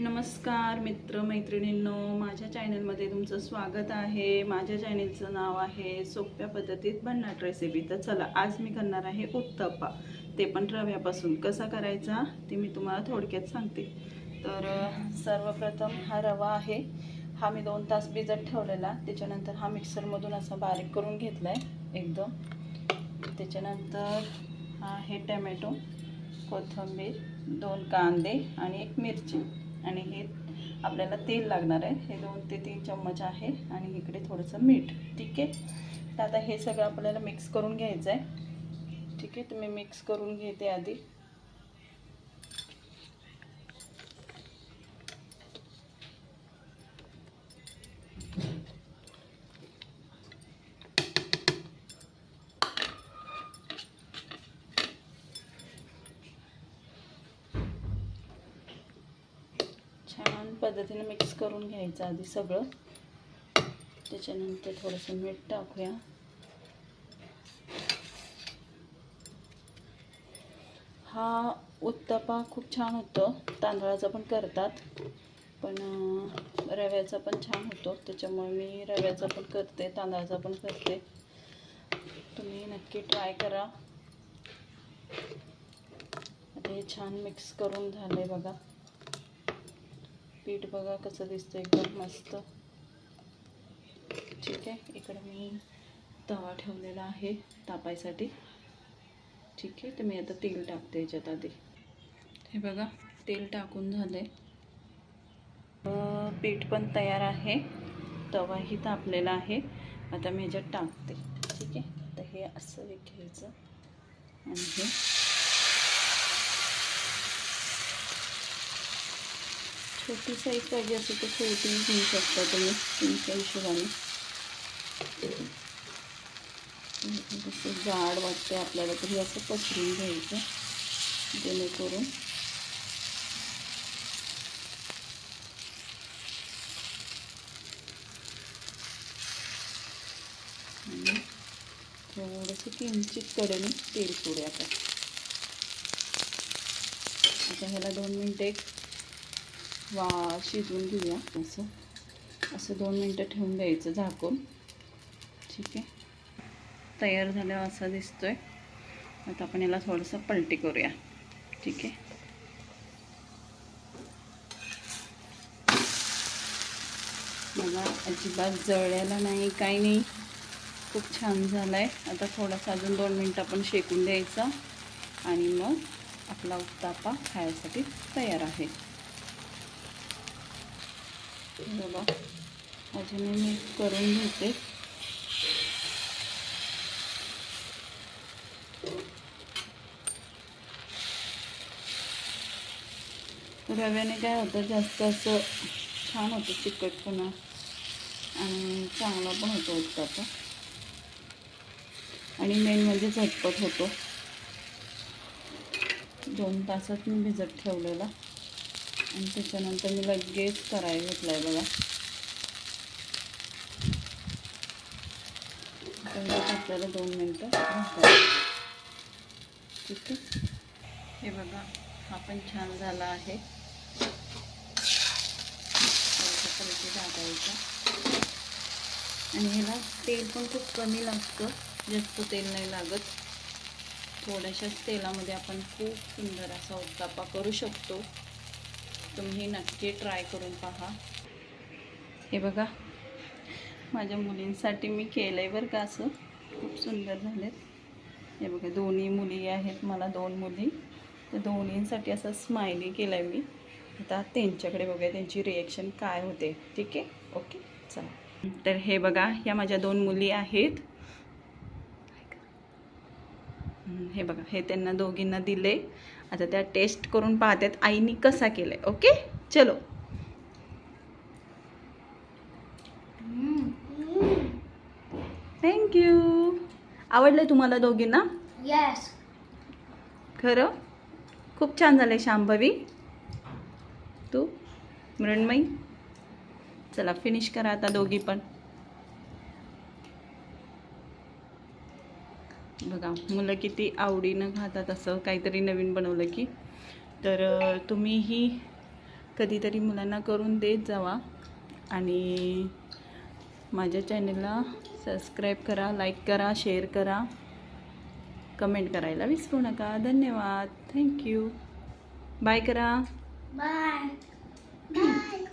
नमस्कार मित्र मैत्रिणींनो माझ्या चॅनलमध्ये तुमचं स्वागत आहे. माझ्या चॅनलचं नाव आहे सोप्या पद्धतीत भन्नाट रेसिपी तर चला आज मी करणार आहे उत्तप्पा. ते पण रव्यापासून. कसा करायचा ते मी तुम्हाला थोडक्यात सांगते. तर सर्वप्रथम हा रवा आहे. हा मी दोन तास भिजत ठेवलेला. त्याच्यानंतर हा मिक्सरमधून असा बारीक करून घेतला आहे एकदम. त्याच्यानंतर हा आहे टमॅटो कोथिंबीर दोन कांदे आणि एक मिरची. आणि हे आपल्याला तेल लागणार आहे. हे दोन ते तीन चम्मच आहे आणि इकडे थोडंसं मीठ. ठीक आहे? तर आता हे सगळं आपल्याला मिक्स करून घ्यायचं आहे ठीक आहे? तुम्ही मिक्स करून घेते आधी. छान पद्धतीने मिक्स करून घ्यायचं आधी सगळं. त्याच्यानंतर थोडंसं मीठ टाकूया. हा उत्तपा खूप छान होतो. तांदळाचा पण करतात. पण रव्याचा पण छान होतो. त्याच्यामुळे मी रव्याचा पण करते तांदळाचा पण करते. तुम्ही नक्की ट्राय करा. आता हे छान मिक्स करून झालं आहे बघा. पीठ बघा कसं दिसतं एकदम मस्त. ठीक आहे इकडे मी तवा ठेवलेला आहे तापायसाठी. ठीक आहे तर मी आता तेल टाकते याच्यात आधी. हे बघा तेल टाकून झाले पीठ पण तयार आहे. तवाही तापलेला आहे. आता मी ह्याच्यात टाकते. ठीक आहे तर हे असं घ्यायचं आणि हे छोटी साईज पाहिजे असेल तर छोटी घेऊ शकता तुम्ही तुमच्या हिशोबाने. जसं जाड वाटते आपल्याला तरी असं पसरून घ्यायचं जेणेकरून आणि थोडंसं किंचित कडेने तेल पुढे आता. आता ह्याला दोन मिनटं एक वा शिजवून घेऊया. असं? असं दोन मिनटं ठेवून द्यायचं झाकून. ठीक आहे. तयार झाल्यावर असा दिसतोय. आता आपण याला थोडंसं पलटी करूया. ठीक आहे. मला अजिबात जळलेला नाही काही नाही. खूप छान झालं आहे आता थोडासा अजून दोन मिनटं आपण शेकून द्यायचा. आणि मग आपला उत्तापा खायसाठी तयार आहे. बघा अजून मी करून घेते. रव्याने काय होतं जास्त असं छान होतं चिकटपणा. आणि चांगला पण होतो उत्ताचा आणि मेन म्हणजे झटपट होतो. दोन तासात मी भिजत ठेवलेला. आणि त्याच्यानंतर मी लगेच करायला घेतला आहे बघा आपल्याला दोन मिनटं ठीक आहे? हे बघा हा पण छान झाला आहे. थोडंसं आणि ह्याला तेल पण खूप कमी लागतं. जास्त तेल नाही लागत. थोड्याशाच तेलामध्ये आपण खूप सुंदर असा उत्तापा करू शकतो. तुम्ही नक्की ट्राय करून पहा. हे बघा माझ्या मुलींसाठी मी केलं आहे बरं का असं. खूप सुंदर झालेत. हे बघा दोन्ही मुली आहेत मला दोन मुली. तर दोन्हींसाठी असं स्माइली केलं आहे मी. आता त्यांच्याकडे बघूया त्यांची रिॲक्शन काय होते. ठीक आहे? ओके चला. तर हे बघा या माझ्या दोन मुली आहेत. हे बघा हे त्यांना दोघींना दिले. आता त्या टेस्ट करून पाहतात आईनी कसा केलाय. ओके चलो. थँक्यू आवडलंय तुम्हाला दोघींना? Yes. खरं? खूप छान झालंय शांभवी. तू मृण्मयी? चला फिनिश करा आता दोघी पण. बघा मुलं किती आवडीनं खातात असं काहीतरी नवीन बनवलं की. तर तुम्हीही कधीतरी मुलांना करून देत जावा आणि माझ्या चॅनलला सबस्क्राईब करा लाईक करा शेअर करा. कमेंट करायला विसरू नका. धन्यवाद. थँक्यू बाय करा. बाय. बाय.